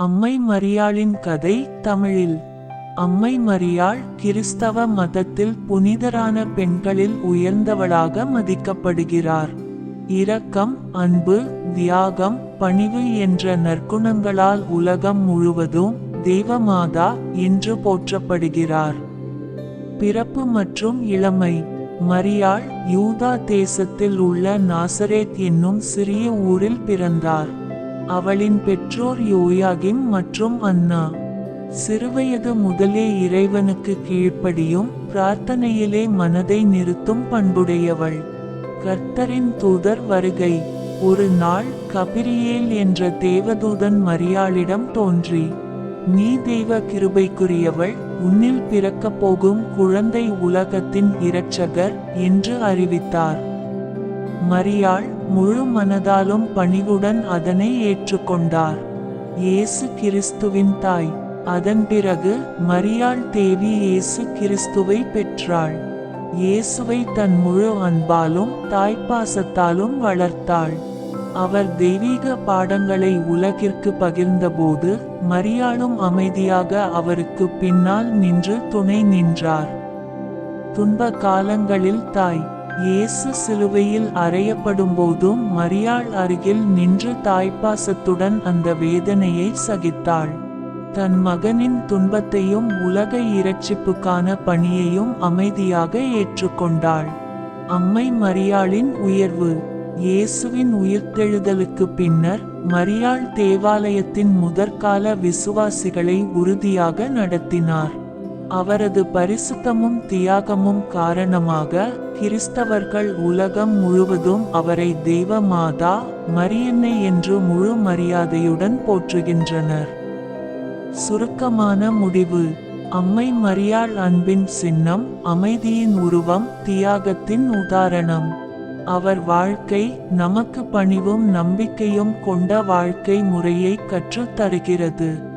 அம்மை மரியாளின் கதை தமிழில். அம்மை மரியாள் கிறிஸ்தவ மதத்தில் புனிதரான பெண்களில் உயர்ந்தவளாக மதிக்கப்படுகிறார். இரக்கம் அன்பு தியாகம் பணிவு என்ற நற்குணங்களால் உலகம் முழுவதும் தேவமாதா என்று போற்றப்படுகிறார். பிறப்பு மற்றும் இளமை. மரியாள் யூதா தேசத்தில் உள்ள நாசரேத் என்னும் சிறிய ஊரில் பிறந்தார். அவளின் பெற்றோர் யோயாகிம் மற்றும் அன்னா சிறுவயது முதலே இறைவனுக்கு கீழ்ப்படியும் பிரார்த்தனையிலே மனதை நிறுத்தும் பண்புடையவள். கர்த்தரின் தூதர் வருகை. ஒரு நாள் கபிரியேல் என்ற தேவதூதன் மரியாளிடம் தோன்றி நீ தெய்வ கிருபைக்குரியவள் உன்னில் பிறக்கப் போகும் குழந்தை உலகத்தின் இரட்சகர் என்று அறிவித்தார். மரியாள் முழு மனதாலும் பணிவுடன் அதனை ஏற்றுக்கொண்டார். இயேசு கிறிஸ்துவின் தாய். அதன் பிறகு மரியாள் தேவி இயேசு கிறிஸ்துவை பெற்றாள். இயேசுவை தன் முழு அன்பாலும் தாய்ப்பாசத்தாலும் வளர்த்தாள். அவர் தெய்வீக பாடங்களை உலகிற்கு பகிர்ந்தபோது மரியாளும் அமைதியாக அவருக்கு பின்னால் நின்று துணை நின்றார். துன்ப காலங்களில் தாய். இயேசு சிலுவையில் அறையப்படும் போதும் மரியாள் அருகில் நின்று தாய்ப்பாசத்துடன் அந்த வேதனையை சகித்தாள். தன் மகனின் துன்பத்தையும் உலக இரட்சிப்புக்கான பணியையும் அமைதியாக ஏற்றுக்கொண்டாள். அம்மை மரியாளின் உயர்வு. இயேசுவின் உயிர்த்தெழுதலுக்கு பின்னர் மரியாள் தேவாலயத்தின் முதற்கால விசுவாசிகளை உறுதியாக நடத்தினார். அவரது பரிசுத்தமும் தியாகமும் காரணமாக கிறிஸ்தவர்கள் உலகம் முழுவதும் அவரை தெய்வ மாதா மரியன்னை என்று முழு மரியாதையுடன் போற்றுகின்றனர். சுருக்கமான முடிவு. அம்மை மரியாள் அன்பின் சின்னம் அமைதியின் உருவம் தியாகத்தின் உதாரணம். அவர் வாழ்க்கை நமக்கு பணிவும் நம்பிக்கையும் கொண்ட வாழ்க்கை முறையை கற்றுத் தருகிறது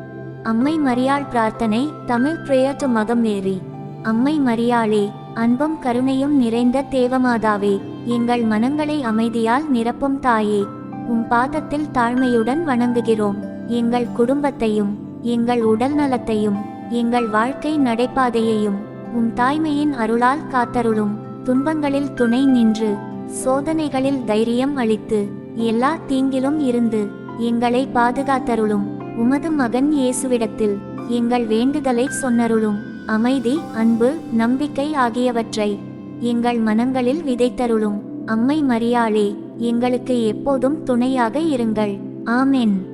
அம்மை மரியாள் பிரார்த்தனை தமிழ் பிரேயர் டு மகம் மேரி. அம்மை மரியாளே அன்பும் கருணையும் நிறைந்த தேவமாதாவே எங்கள் மனங்களை அமைதியால் நிரப்பும் தாயே உம் பாதத்தில் தாழ்மையுடன் வணங்குகிறோம். எங்கள் குடும்பத்தையும் எங்கள் உடல் நலத்தையும் எங்கள் வாழ்க்கை நடைபாதையையும் உம் தாய்மையின் அருளால் காத்தருளும். துன்பங்களில் துணை நின்று சோதனைகளில் தைரியம் அளித்து எல்லா தீங்கிலும் இருந்து எங்களை பாதுகாத்தருளும். உமது மகன் இயேசுவிடத்தில் எங்கள் வேண்டுதலை சொன்னருளும். அமைதி அன்பு நம்பிக்கை ஆகியவற்றை எங்கள் மனங்களில் விதைத்தருளும். அம்மை மரியாளே எங்களுக்கு எப்போதும் துணையாக இருங்கள். ஆமென்.